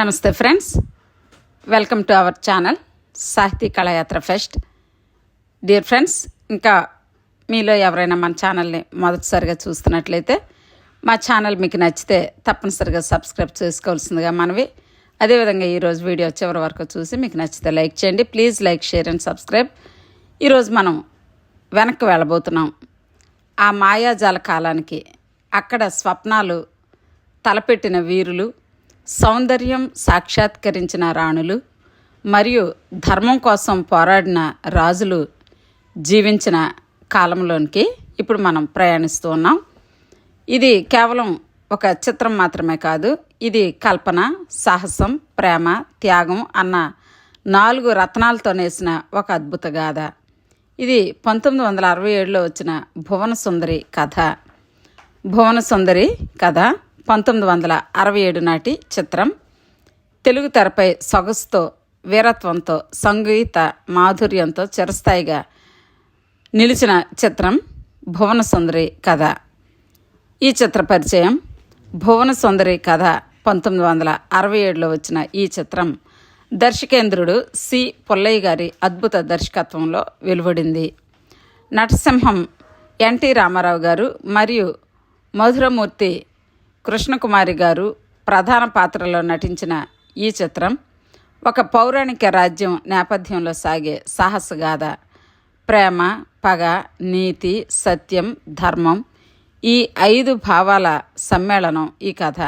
నమస్తే friends. Welcome to our channel Sahithi Kalayatra fest dear friends ఇంకా మీలో ఎవరైనా మన ఛానల్ని మొదటిసారిగా చూస్తున్నట్లయితే మా ఛానల్ మీకు నచ్చితే తప్పనిసరిగా సబ్స్క్రైబ్ చేసుకోవాల్సిందిగా మనవి. అదేవిధంగా ఈరోజు వీడియో చివరి వరకు చూసి మీకు నచ్చితే లైక్ చేయండి. Please like share and subscribe ఈరోజు మనం వెనక్కి వెళ్ళబోతున్నాం. ఆ మాయాజాల కాలానికి అక్కడ స్వప్నాలు తలపెట్టిన వీరులు సౌందర్యం సాక్షాత్కరించిన రాణులు మరియు ధర్మం కోసం పోరాడిన రాజులు జీవించిన కాలంలోనికి ఇప్పుడు మనం ప్రయాణిస్తూ ఉన్నాం. ఇది కేవలం ఒక చిత్రం మాత్రమే కాదు ఇది కల్పన సాహసం ప్రేమ త్యాగం అన్న నాలుగు రత్నాలతో నేసిన ఒక అద్భుత గాథ. ఇది పంతొమ్మిది వందల అరవై ఏడులో వచ్చిన భువన సుందరి కథ. భువన సుందరి కథ పంతొమ్మిది వందల అరవై ఏడు నాటి చిత్రం. తెలుగు తెరపై సొగసుతో వీరత్వంతో సంగీత మాధుర్యంతో చిరస్థాయిగా నిలిచిన చిత్రం భువన సుందరి కథ. ఈ చిత్ర పరిచయం భువన సుందరి కథ పంతొమ్మిది వందల అరవై ఏడులో వచ్చిన ఈ చిత్రం. దర్శకేంద్రుడు సి. పుల్లయ్య గారి అద్భుత దర్శకత్వంలో వెలువడింది. నటసింహం ఎన్టీ రామారావు గారు మరియు మధురమూర్తి కృష్ణకుమారి గారు ప్రధాన పాత్రలో నటించిన ఈ చిత్రం ఒక పౌరాణిక రాజ్యం నేపథ్యంలో సాగే సాహసగాథ ప్రేమ పగ నీతి సత్యం ధర్మం ఈ ఐదు భావాల సమ్మేళనం ఈ కథ.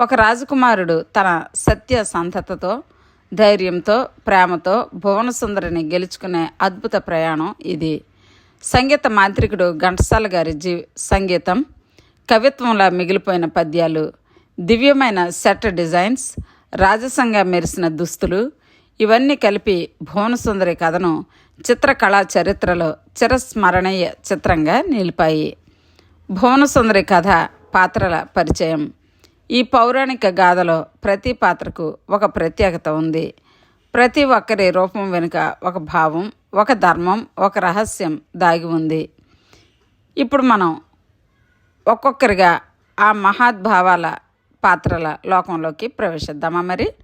ఒక రాజకుమారుడు తన సత్య సంతతతో ధైర్యంతో ప్రేమతో భువనసుందరిని గెలుచుకునే అద్భుత ప్రయాణం ఇది. సంగీత మాంత్రికుడు ఘంటసాల గారి జీ సంగీతం కవిత్వంలా మిగిలిపోయిన పద్యాలు దివ్యమైన సెట్ డిజైన్స్ రాజసంగా మెరిసిన దుస్తులు ఇవన్నీ కలిపి భువనసుందరి కథను చిత్రకళా చరిత్రలో చిరస్మరణీయ చిత్రంగా నిలిపాయి. భువనసుందరి కథ పాత్రల పరిచయం. ఈ పౌరాణిక గాథలో ప్రతి పాత్రకు ఒక ప్రత్యేకత ఉంది. ప్రతి ఒక్కరి రూపం వెనుక ఒక భావం ఒక ధర్మం ఒక రహస్యం దాగి ఉంది. ఇప్పుడు మనం ఒక్కొక్కరిగా ఆ మహాద్భావాల పాత్రల లోకంలోకి ప్రవేశిద్దామా మరి?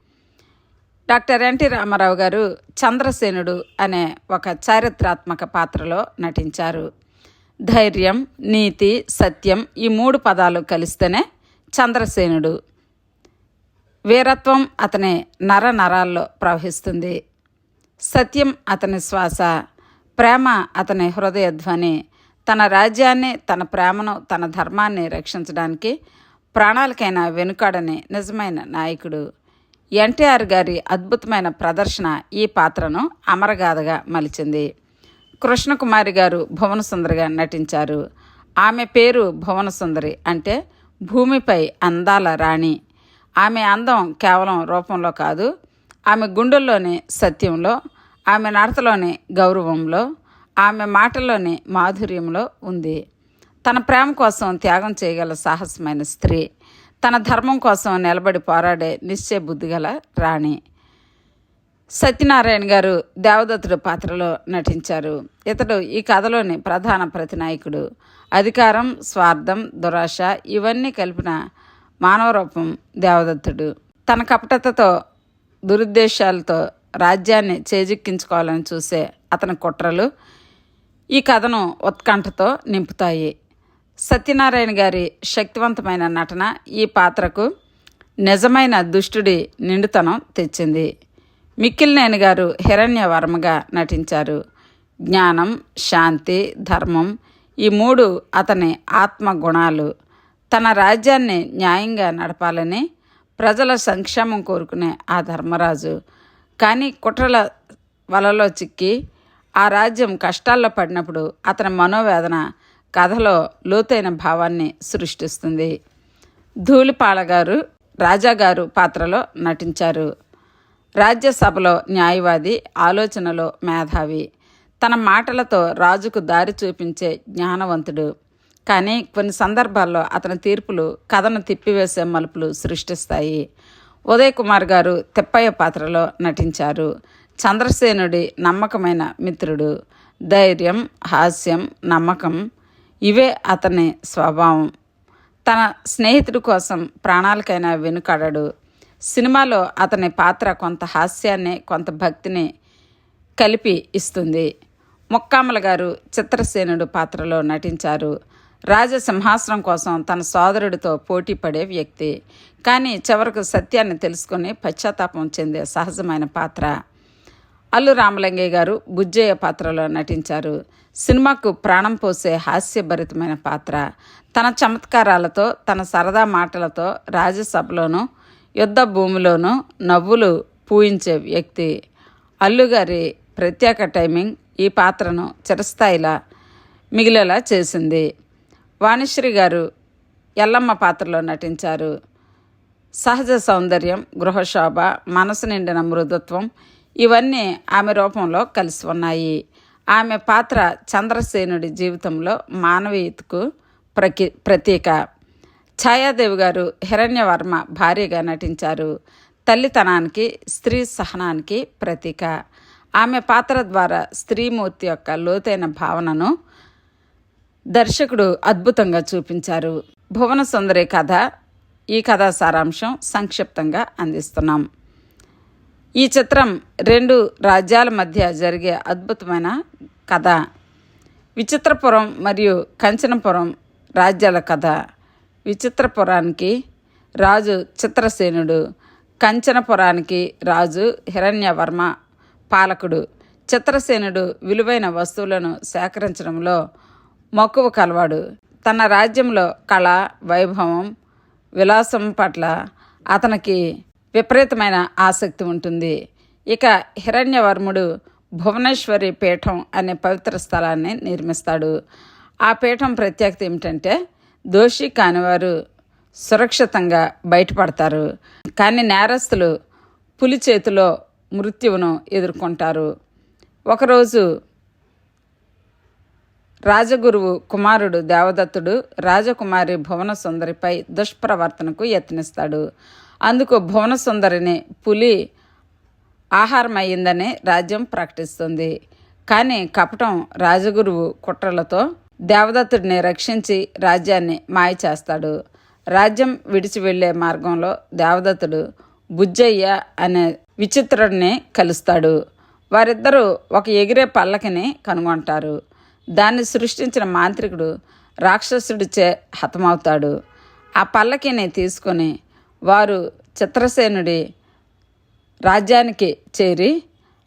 డాక్టర్ ఎన్టీ రామారావు గారు చంద్రసేనుడు అనే ఒక చారిత్రాత్మక పాత్రలో నటించారు. ధైర్యం నీతి సత్యం ఈ మూడు పదాలు కలిస్తేనే చంద్రసేనుడు వీరత్వం అతని నర నరాల్లో ప్రవహిస్తుంది. సత్యం అతని శ్వాస ప్రేమ అతని హృదయధ్వని తన రాజ్యాన్ని తన ప్రేమను తన ధర్మాన్ని రక్షించడానికి ప్రాణాలకైనా వెనుకాడని నిజమైన నాయకుడు. ఎన్టీఆర్ గారి అద్భుతమైన ప్రదర్శన ఈ పాత్రను అమరగాథగా మలిచింది. కృష్ణకుమారి గారు భువనసుందరిగా నటించారు. ఆమె పేరు భువనసుందరి అంటే భూమిపై అందాల రాణి. ఆమె అందం కేవలం రూపంలో కాదు ఆమె గుండెల్లోని సత్యంలో ఆమె నడతలోని గౌరవంలో ఆమె మాటల్లోనే మాధుర్యంలో ఉంది. తన ప్రేమ కోసం త్యాగం చేయగల సాహసమైన స్త్రీ తన ధర్మం కోసం నిలబడి పోరాడే నిశ్చయ బుద్ధిగల రాణి. సత్యనారాయణ గారు దేవదత్తుడు పాత్రలో నటించారు. ఇతడు ఈ కథలోని ప్రధాన ప్రతినాయకుడు. అధికారం స్వార్థం దురాశ ఇవన్నీ కలిపిన మానవ రూపం దేవదత్తుడు. తన కపటతతో దురుద్దేశాలతో రాజ్యాన్ని చేజిక్కించుకోవాలని చూసే అతని కుట్రలు ఈ కథను ఉత్కంఠతో నింపుతాయి. సత్యనారాయణ గారి శక్తివంతమైన నటన ఈ పాత్రకు నిజమైన దుష్టుడి నిండుతనం తెచ్చింది. మిక్కిలినేని గారు హిరణ్యవర్మగా నటించారు. జ్ఞానం శాంతి ధర్మం ఈ మూడు అతని ఆత్మ గుణాలు తన రాజ్యాన్ని న్యాయంగా నడపాలని ప్రజల సంక్షేమం కోరుకునే ఆ ధర్మరాజు. కానీ కుట్రల వలలో చిక్కి ఆ రాజ్యం కష్టాల్లో పడినప్పుడు అతని మనోవేదన కథలో లోతైన భావాన్ని సృష్టిస్తుంది. ధూళిపాల గారు రాజాగారు పాత్రలో నటించారు. రాజ్యసభలో న్యాయవాది ఆలోచనలో మేధావి. తన మాటలతో రాజుకు దారి చూపించే జ్ఞానవంతుడు. కానీ కొన్ని సందర్భాల్లో అతని తీర్పులు కథను తిప్పివేసే మలుపులు సృష్టిస్తాయి. ఉదయ్ కుమార్ గారు తిప్పయ్య పాత్రలో నటించారు. చంద్రసేనుడి నమ్మకమైన మిత్రుడు ధైర్యం హాస్యం నమ్మకం ఇవే అతని స్వభావం. తన స్నేహితుడి కోసం ప్రాణాలకైనా వెనుకడడు. సినిమాలో అతని పాత్ర కొంత హాస్యాన్ని కొంత భక్తిని కలిపి ఇస్తుంది. ముక్కామల గారు చిత్రసేనుడు పాత్రలో నటించారు. రాజసింహాసనం కోసం తన సోదరుడితో పోటీ పడే వ్యక్తి. కానీ చివరకు సత్యాన్ని తెలుసుకొని పశ్చాత్తాపం చెందే సహజమైన పాత్ర. అల్లు రామలింగయ్య గారు బుజ్జయ్య పాత్రలో నటించారు. సినిమాకు ప్రాణం పోసే హాస్యభరితమైన పాత్ర. తన చమత్కారాలతో తన సరదా మాటలతో రాజ్యసభలోనూ యుద్ధ భూమిలోనూ నవ్వులు పూయించే వ్యక్తి. అల్లుగారి ప్రత్యేక టైమింగ్ ఈ పాత్రను చిరస్థాయిలా మిగిలేలా చేసింది. వాణిశ్రీ గారు ఎల్లమ్మ పాత్రలో నటించారు. సహజ సౌందర్యం గృహశోభ మనసు నిండిన మృదుత్వం ఇవన్నీ ఆమె రూపంలో కలిసి ఉన్నాయి ఆమె పాత్ర చంద్రసేనుడి జీవితంలో మానవీయతకు ప్రకి ప్రతీక. ఛాయాదేవి గారు హిరణ్యవర్మ భార్యగా నటించారు. తల్లితనానికి స్త్రీ సహనానికి ప్రతీక. ఆమె పాత్ర ద్వారా స్త్రీమూర్తి యొక్క లోతైన భావనను దర్శకుడు అద్భుతంగా చూపించారు. భువన సుందరి కథ ఈ కథా సారాంశం సంక్షిప్తంగా అందిస్తున్నాం. ఈ చిత్రం రెండు రాజ్యాల మధ్య జరిగే అద్భుతమైన కథ. విచిత్రపురం మరియు కంచనపురం రాజ్యాల కథ. విచిత్రపురానికి రాజు చిత్రసేనుడు కంచనపురానికి రాజు హిరణ్యవర్మ పాలకుడు. చిత్రసేనుడు విలువైన వస్తువులను సేకరించడంలో మక్కువ కలవాడు. తన రాజ్యంలో కళ వైభవం విలాసం పట్ల అతనికి విపరీతమైన ఆసక్తి ఉంటుంది. ఇక హిరణ్యవర్ముడు భువనేశ్వరి పీఠం అనే పవిత్ర స్థలాన్ని నిర్మిస్తాడు. ఆ పీఠం ప్రత్యేకత ఏమిటంటే దోషి కానివారు సురక్షితంగా బయటపడతారు. కానీ నేరస్తులు పులి చేతిలో మృత్యువును ఎదుర్కొంటారు. ఒకరోజు రాజగురువు కుమారుడు దేవదత్తుడు రాజకుమారి భువన సుందరిపై దుష్ప్రవర్తనకు యత్నిస్తాడు. అందుకు భువనసుందరిని పులి ఆహారమయ్యిందని రాజ్యం ప్రకటిస్తుంది. కానీ కపటం రాజగురువు కుట్రలతో దేవదత్తుడిని రక్షించి రాజ్యాన్ని మాయ చేస్తాడు రాజ్యం విడిచి వెళ్ళే మార్గంలో దేవదత్తుడు బుజ్జయ్య అనే విచిత్రుడిని కలుస్తాడు. వారిద్దరూ ఒక ఎగిరే పల్లకిని కనుగొంటారు. దాన్ని సృష్టించిన మాంత్రికుడు రాక్షసుడిచే హతమవుతాడు. ఆ పల్లకిని తీసుకొని వారు చిత్రసేనుడి రాజ్యానికి చేరి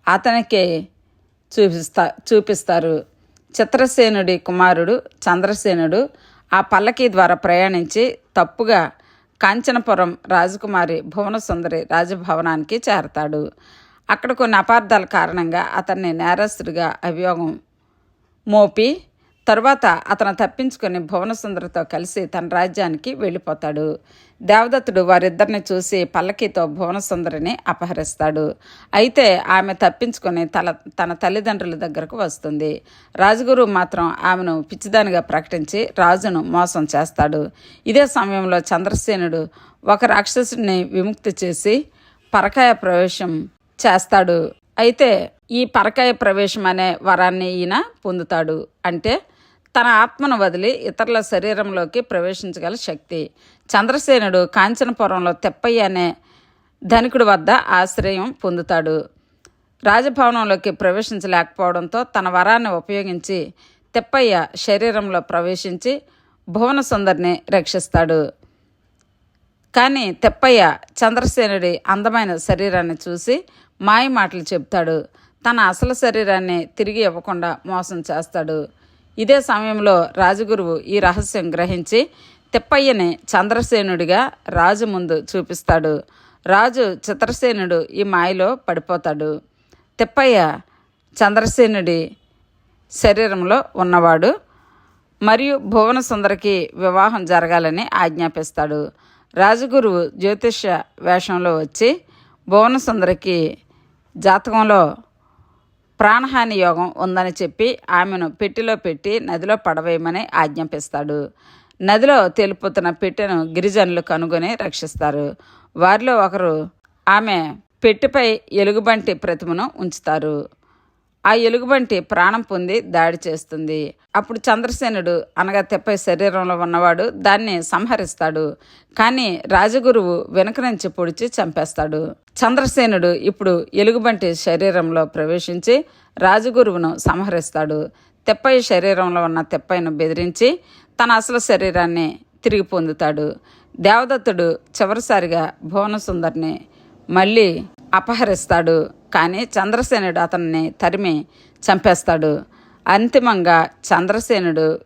అతనికి చూపిస్తా చూపిస్తారు. చిత్రసేనుడి కుమారుడు చంద్రసేనుడు ఆ పల్లకి ద్వారా ప్రయాణించి తప్పుగా కాంచనపురం రాజకుమారి భువనసుందరి రాజభవనానికి చేరతాడు. అక్కడ కొన్ని అపార్థాల కారణంగా అతన్ని నేరస్తుడిగా అభియోగం మోపి తర్వాత అతను తప్పించుకొని భువనసుందరితో కలిసి తన రాజ్యానికి వెళ్ళిపోతాడు. దేవదత్తుడు వారిద్దరిని చూసి పల్లకితో భువనసుందరిని అపహరిస్తాడు. అయితే ఆమె తప్పించుకొని తల తన తల్లిదండ్రుల దగ్గరకు వస్తుంది. రాజగురు మాత్రం ఆమెను పిచ్చిదానిగా ప్రకటించి రాజును మోసం చేస్తాడు. ఇదే సమయంలో చంద్రసేనుడు ఒక రాక్షసుడిని విముక్తి చేసి పరకాయ ప్రవేశం చేస్తాడు. అయితే ఈ పరకాయ ప్రవేశం అనే వరాన్ని ఈయన పొందుతాడు. అంటే తన ఆత్మను వదిలి ఇతరుల శరీరంలోకి ప్రవేశించగల శక్తి. చంద్రసేనుడు కాంచనపురంలో తెప్పయ్య అనే ధనికుడి వద్ద ఆశ్రయం పొందుతాడు. రాజభవనంలోకి ప్రవేశించలేకపోవడంతో తన వరాన్ని ఉపయోగించి తెప్పయ్య శరీరంలో ప్రవేశించి భువన సుందరిని రక్షిస్తాడు. కానీ తెప్పయ్య చంద్రసేనుడి అందమైన శరీరాన్ని చూసి మాయ మాటలు చెప్తాడు తన అసలు శరీరాన్ని తిరిగి ఇవ్వకుండా మోసం చేస్తాడు. ఇదే సమయంలో రాజగురువు ఈ రహస్యం గ్రహించి తిప్పయ్యని చంద్రసేనుడిగా రాజు ముందు చూపిస్తాడు. రాజు చిత్రసేనుడు ఈ మాయలో పడిపోతాడు. తిప్పయ్య చంద్రసేనుడి శరీరంలో ఉన్నవాడు మరియు భువన సుందరికి వివాహం జరగాలని ఆజ్ఞాపిస్తాడు. రాజగురువు జ్యోతిష్య వేషంలో వచ్చి భువన సుందరికి జాతకంలో ప్రాణహాని యోగం ఉందని చెప్పి ఆమెను పెట్టెలో పెట్టి నదిలో పడవేయమని ఆజ్ఞాపిస్తాడు. నదిలో తేలిపోతున్న పెట్టెను గిరిజనులు కనుగొని రక్షిస్తారు. వారిలో ఒకరు ఆమె పెట్టెపై ఎలుగుబంటి ప్రతిమను ఉంచుతారు. ఆ ఎలుగుబంటి ప్రాణం పొంది దాడి చేస్తుంది. అప్పుడు చంద్రసేనుడు అనగా తెప్పై శరీరంలో ఉన్నవాడు దాన్ని సంహరిస్తాడు. కానీ రాజగురువు వెనుక నుంచి పొడిచి చంపేస్తాడు. చంద్రసేనుడు ఇప్పుడు ఎలుగుబంటి శరీరంలో ప్రవేశించి రాజగురువును సంహరిస్తాడు. తెప్పై శరీరంలో ఉన్న తెప్పైను బెదిరించి తన అసలు శరీరాన్ని తిరిగి పొందుతాడు. దేవదత్తుడు చివరిసారిగా భువనసుందర్ని మళ్ళీ అపహరిస్తాడు. కానీ చంద్రసేనుడు అతన్ని తరిమి చంపేస్తాడు. అంతిమంగా చంద్రసేనుడు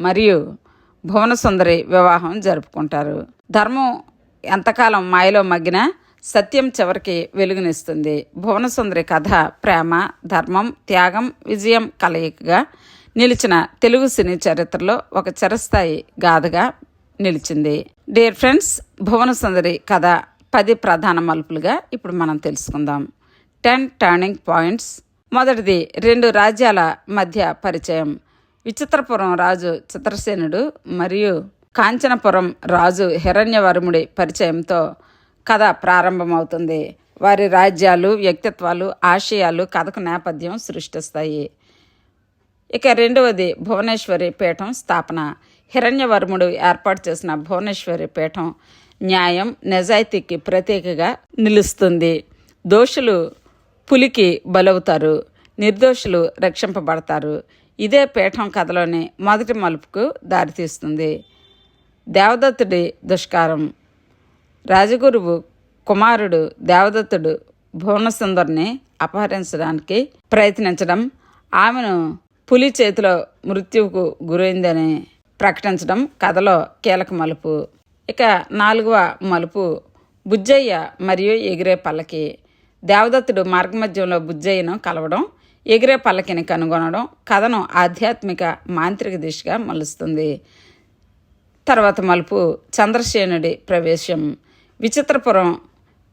మరియు భువనసుందరి వివాహం జరుపుకుంటారు. ధర్మం ఎంతకాలం మాయలో మగ్గినా సత్యం చివరికి వెలుగునిస్తుంది. భువనసుందరి కథ ప్రేమ ధర్మం త్యాగం విజయం కలయికగా నిలిచిన తెలుగు సినీ చరిత్రలో ఒక చిరస్థాయి గాథగా నిలిచింది. డియర్ ఫ్రెండ్స్ భువనసుందరి కథ పది ప్రధాన మలుపులుగా ఇప్పుడు మనం తెలుసుకుందాం. Ten turning points. మొదటిది రెండు రాజ్యాల మధ్య పరిచయం. విచిత్రపురం రాజు చిత్రసేనుడు మరియు కాంచనపురం రాజు హిరణ్యవర్ముడి పరిచయంతో కథ ప్రారంభమవుతుంది. వారి రాజ్యాలు వ్యక్తిత్వాలు ఆశయాలు కథకు నేపథ్యం సృష్టిస్తాయి. ఇక రెండవది భువనేశ్వరి పీఠం స్థాపన. హిరణ్యవర్ముడు ఏర్పాటు చేసిన భువనేశ్వరి పీఠం న్యాయం నిజాయితీకి ప్రతీకగా నిలుస్తుంది. దోషులు పులికి బలవుతారు నిర్దోషులు రక్షింపబడతారు. ఇదే పీఠం కథలోని మొదటి మలుపుకు దారితీస్తుంది. దేవదత్తుడి దుష్కారం. రాజగురువు కుమారుడు దేవదత్తుడు భువనసుందర్ని అపహరించడానికి ప్రయత్నించడం ఆమెను పులి చేతిలో మృత్యువుకు గురైందని ప్రకటించడం కథలో కీలక మలుపు. ఇక నాలుగవ మలుపు బుజ్జయ్య మరియు ఎగిరే పల్లకి. దేవదత్తుడు మార్గమధ్యంలో బుజ్జయ్యను కలవడం ఎగిరే పల్లకిని కనుగొనడం కథను ఆధ్యాత్మిక మాంత్రిక దిశగా మలుస్తుంది. తర్వాత మలుపు చంద్రసేనుడి ప్రవేశం. విచిత్రపురం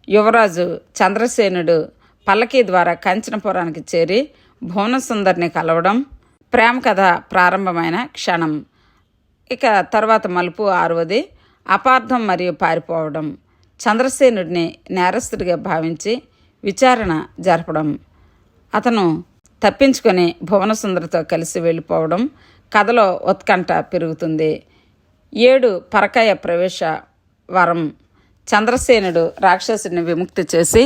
యువరాజు చంద్రసేనుడు పల్లకీ ద్వారా కంచనపురానికి చేరి భువనసుందరిని కలవడం ప్రేమ కథ ప్రారంభమైన క్షణం. ఇక తర్వాత మలుపు ఆరవది అపార్థం మరియు పారిపోవడం. చంద్రసేనుడిని నేరస్తుడిగా భావించి విచారణ జరపడం అతను తప్పించుకొని భువనసుందరితో కలిసి వెళ్ళిపోవడం కథలో ఉత్కంఠ పెరుగుతుంది. ఏడు పరకాయ ప్రవేశ వరం. చంద్రసేనుడు రాక్షసుడిని విముక్తి చేసి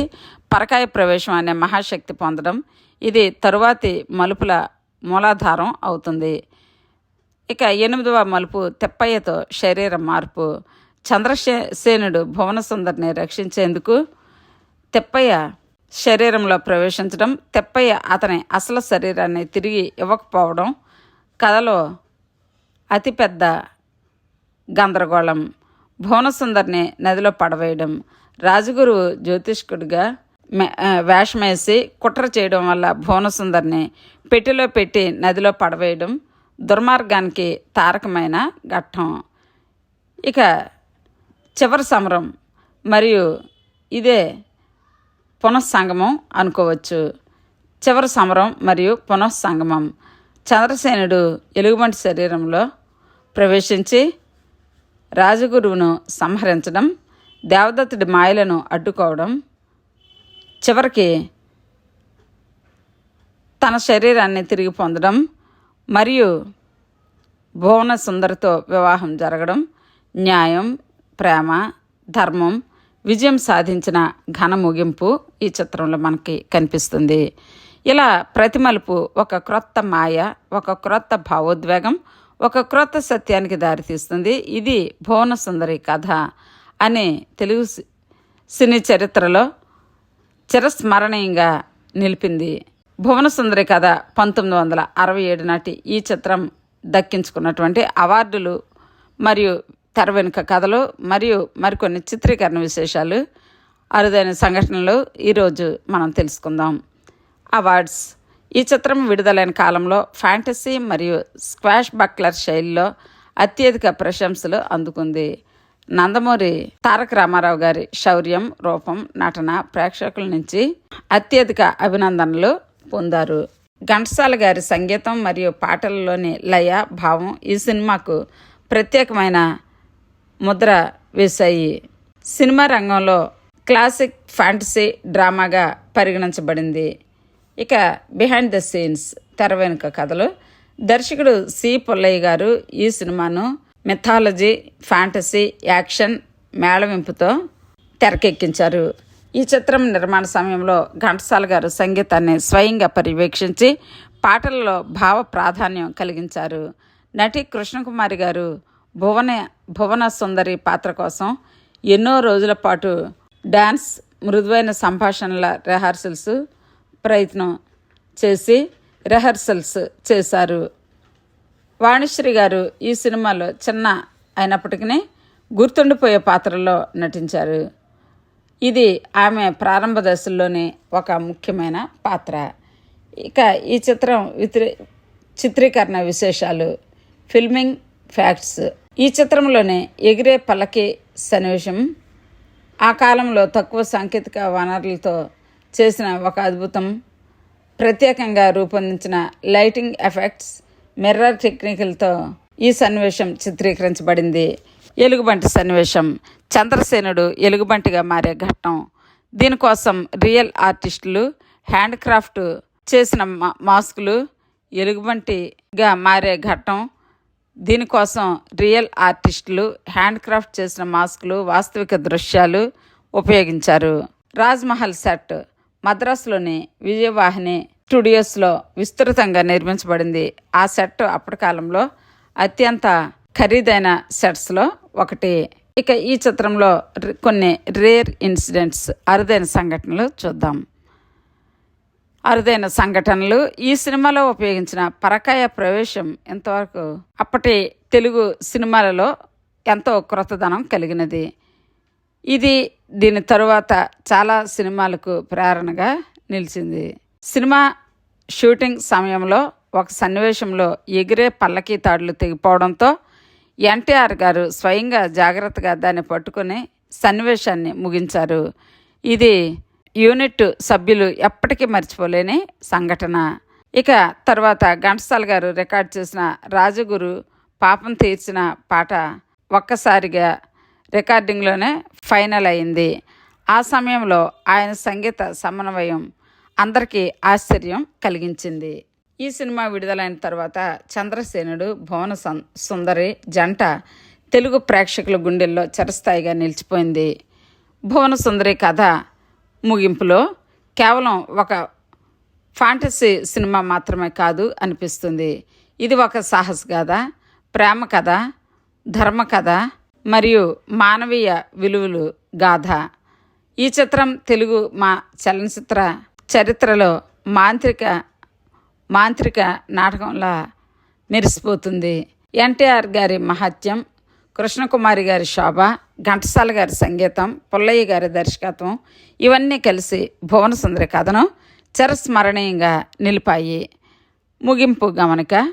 పరకాయ ప్రవేశం అనే మహాశక్తి పొందడం ఇది తరువాతి మలుపుల మూలాధారం అవుతుంది. ఇక ఎనిమిదవ మలుపు తెప్పయ్యతో శరీర మార్పు. చంద్రసేనుడు భువనసుందరిని రక్షించేందుకు తెప్పయ్య శరీరంలో ప్రవేశించడం తెప్పయ్య అతని అసలు శరీరాన్ని తిరిగి ఇవ్వకపోవడం కథలో అతిపెద్ద గందరగోళం భువనసుందర్ని నదిలో పడవేయడం రాజగురు జ్యోతిష్కుడిగా వేషమేసి కుట్ర చేయడం వల్ల భువనసుందర్ని పెట్టెలో పెట్టి నదిలో పడవేయడం దుర్మార్గానికి తారకమైన ఘట్టం. ఇక చివరి సమరం. మరియు ఇదే పునఃసంగమం అనుకోవచ్చు. చివరి సమరం మరియు పునఃసంగమం. చంద్రసేనుడు ఎలుగుబంటి శరీరంలో ప్రవేశించి రాజగురువును సంహరించడం దేవదత్తుడి మాయలను అడ్డుకోవడం చివరికి తన శరీరాన్ని తిరిగి పొందడం మరియు భువన సుందరితో వివాహం జరగడం న్యాయం ప్రేమ ధర్మం విజయం సాధించిన ఘన ముగింపు ఈ చిత్రంలో మనకి కనిపిస్తుంది. ఇలా ప్రతి మలుపు ఒక క్రొత్త మాయ ఒక క్రొత్త భావోద్వేగం ఒక క్రొత్త సత్యానికి దారితీస్తుంది. ఇది భువన సుందరి కథ అనే తెలుగు సినీ చరిత్రలో చిరస్మరణీయంగా నిలిపింది. భువన సుందరి కథ పంతొమ్మిది వందల అరవై ఏడు నాటి ఈ చిత్రం దక్కించుకున్నటువంటి అవార్డులు మరియు తెర వెనుక కథలు మరియు మరికొన్ని చిత్రీకరణ విశేషాలు అరుదైన సంఘటనలు ఈరోజు మనం తెలుసుకుందాం. అవార్డ్స్. ఈ చిత్రం విడుదలైన కాలంలో ఫ్యాంటసీ మరియు స్క్వాష్ బక్లర్ శైలిలో అత్యధిక ప్రశంసలు అందుకుంది. నందమూరి తారక రామారావు గారి శౌర్యం రూపం నటన ప్రేక్షకుల నుంచి అత్యధిక అభినందనలు పొందారు. ఘంటసాల గారి సంగీతం మరియు పాటలలోని లయ భావం ఈ సినిమాకు ప్రత్యేకమైన ముద్ర వేశాయి. సినిమా రంగంలో క్లాసిక్ ఫ్యాంటసీ డ్రామాగా పరిగణించబడింది. ఇక బిహైండ్ ద సీన్స్ తెర వెనుక కథలు. దర్శకుడు సి పుల్లయ్య గారు ఈ సినిమాను మిథాలజీ ఫ్యాంటసీ యాక్షన్ మేళవింపుతో తెరకెక్కించారు. ఈ చిత్రం నిర్మాణ సమయంలో ఘంటసాల గారు సంగీతాన్ని స్వయంగా పర్యవేక్షించి పాటలలో భావ ప్రాధాన్యం కలిగించారు. నటి కృష్ణకుమారి గారు భువన భువన సుందరి పాత్ర కోసం ఎన్నో రోజుల పాటు డ్యాన్స్ మృదువైన సంభాషణల రిహార్సల్స్ ప్రయత్నం చేసి రిహర్సల్స్ చేశారు. వాణిశ్రీ గారు ఈ సినిమాలో చిన్న అయినప్పటికీ గుర్తుండిపోయే పాత్రలో నటించారు. ఇది ఆమె ప్రారంభ దశల్లోనే ఒక ముఖ్యమైన పాత్ర. ఇక ఈ చిత్రం విత్రి చిత్రీకరణ విశేషాలు ఫిల్మింగ్ ఫ్యాక్ట్స్ ఈ చిత్రంలోనే ఎగిరే పల్లకి సన్నివేశం. ఆ కాలంలో తక్కువ సాంకేతిక వనరులతో చేసిన ఒక అద్భుతం. ప్రత్యేకంగా రూపొందించిన లైటింగ్ ఎఫెక్ట్స్ మిర్రర్ టెక్నికల్తో ఈ సన్నివేశం చిత్రీకరించబడింది. ఎలుగుబంటి సన్నివేశం. చంద్రసేనుడు ఎలుగుబంటిగా మారే ఘట్టం. దీనికోసం రియల్ ఆర్టిస్టులు హ్యాండ్ క్రాఫ్ట్ చేసిన మా మాస్కులు ఎలుగుబంటిగా మారే ఘట్టం. దీనికోసం రియల్ ఆర్టిస్టులు హ్యాండ్క్రాఫ్ట్ చేసిన మాస్కులు వాస్తవిక దృశ్యాలు ఉపయోగించారు. రాజ్మహల్ సెట్ మద్రాసులోని విజయవాహిని స్టూడియోస్లో విస్తృతంగా నిర్మించబడింది. ఆ సెట్ అప్పటి కాలంలో అత్యంత ఖరీదైన సెట్స్లో ఒకటి. ఇక ఈ చిత్రంలో రి- కొన్ని రేర్ ఇన్సిడెంట్స్ అరుదైన సంఘటనలు చూద్దాం. అరుదైన సంఘటనలు ఈ సినిమాలో ఉపయోగించిన పరకాయ ప్రవేశం ఇంతవరకు అప్పటి తెలుగు సినిమాలలో ఎంతో క్రొత్తదనం కలిగినది. ఇది దీని తరువాత చాలా సినిమాలకు ప్రేరణగా నిలిచింది. సినిమా షూటింగ్ సమయంలో ఒక సన్నివేశంలో ఎగిరే పల్లకీ తాడులు తెగిపోవడంతో ఎన్టీఆర్ గారు స్వయంగా జాగ్రత్తగా దాన్ని పట్టుకొని సన్నివేశాన్ని ముగించారు. ఇది యూనిట్ సభ్యులు ఎప్పటికీ మర్చిపోలేని సంఘటన. ఇక తర్వాత ఘంటసాల గారు రికార్డ్ చేసిన రాజగురు పాపం తీర్చిన పాట ఒక్కసారిగా రికార్డింగ్లోనే ఫైనల్ అయింది. ఆ సమయంలో ఆయన సంగీత సమన్వయం అందరికీ ఆశ్చర్యం కలిగించింది. ఈ సినిమా విడుదలైన తర్వాత చంద్రసేనుడు భువన సం- సుందరి జంట తెలుగు ప్రేక్షకుల గుండెల్లో చిరస్థాయిగా నిలిచిపోయింది. భువన సుందరి కథ ముగింపులో కేవలం ఒక ఫాంటసీ సినిమా మాత్రమే కాదు అనిపిస్తుంది. ఇది ఒక సాహస కథ ప్రేమ కథ ధర్మ కథ మరియు మానవీయ విలువలు గాథ. ఈ చిత్రం తెలుగు మా చలనచిత్ర చరిత్రలో మాంత్రిక మాంత్రిక నాటకంలా మెరిసిపోతుంది. ఎన్టీఆర్ గారి మహత్యం కృష్ణకుమారి గారి శోభ ఘంటసాల గారి సంగీతం పుల్లయ్య గారి దర్శకత్వం ఇవన్నీ కలిసి భువన సుందరి కథను చిరస్మరణీయంగా నిలిపాయి. ముగింపు గమనిక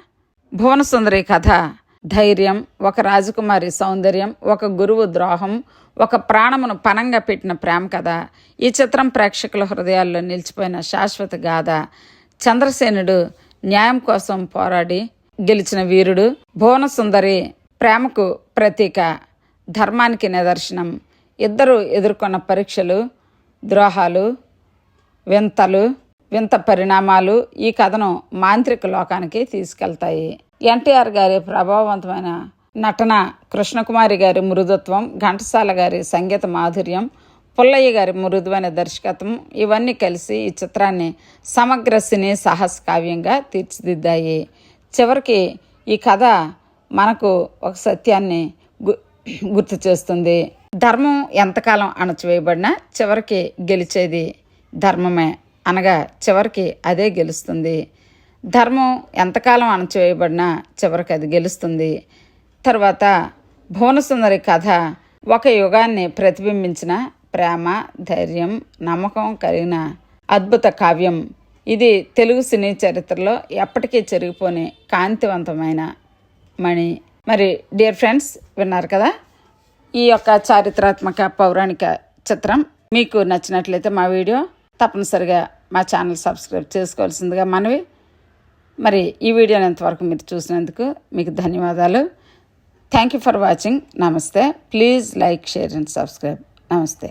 భువన సుందరి కథ ధైర్యం ఒక రాజకుమారి సౌందర్యం ఒక గురువు ద్రోహం ఒక ప్రాణమును పనంగా పెట్టిన ప్రేమ కథ ఈ చిత్రం ప్రేక్షకుల హృదయాల్లో నిలిచిపోయిన శాశ్వత గాథ చంద్రసేనుడు న్యాయం కోసం పోరాడి గెలిచిన వీరుడు భువన సుందరి ప్రేమకు ప్రతీక ధర్మానికి నిదర్శనం. ఇద్దరు ఎదుర్కొన్న పరీక్షలు ద్రోహాలు వింతలు వింత పరిణామాలు ఈ కథను మాంత్రిక లోకానికి తీసుకెళ్తాయి. ఎన్టీఆర్ గారి ప్రభావవంతమైన నటన కృష్ణకుమారి గారి మృదుత్వం ఘంటసాల గారి సంగీత మాధుర్యం పుల్లయ్య గారి మృదువైన దర్శకత్వం ఇవన్నీ కలిసి ఈ చిత్రాన్ని సమగ్ర సినీ సాహస కావ్యంగా తీర్చిదిద్దాయి. చివరికి ఈ కథ మనకు ఒక సత్యాన్ని గు- గుర్తు చేస్తుంది. ధర్మం ఎంతకాలం అణచివేయబడినా చివరికి గెలిచేది ధర్మమే అనగా చివరికి అదే గెలుస్తుంది. ధర్మం ఎంతకాలం అణచివేయబడినా చివరికి అది గెలుస్తుంది. తర్వాత భువనసుందరి కథ ఒక యుగాన్ని ప్రతిబింబించిన ప్రేమ ధైర్యం నమ్మకం కలిగిన అద్భుత కావ్యం. ఇది తెలుగు సినీ చరిత్రలో ఎప్పటికీ చెరిగిపోని కాంతివంతమైన మణి. మరి డియర్ ఫ్రెండ్స్ విన్నారు కదా? ఈ యొక్క చారిత్రాత్మక పౌరాణిక చిత్రం మీకు నచ్చినట్లయితే మా వీడియో తప్పనిసరిగా మా ఛానల్ సబ్స్క్రైబ్ చేసుకోవాల్సిందిగా మనవి. మరి ఈ వీడియోని ఎంతవరకు మీరు చూసినందుకు మీకు ధన్యవాదాలు. థ్యాంక్ యూ ఫర్ వాచింగ్ నమస్తే. Please like share and subscribe నమస్తే.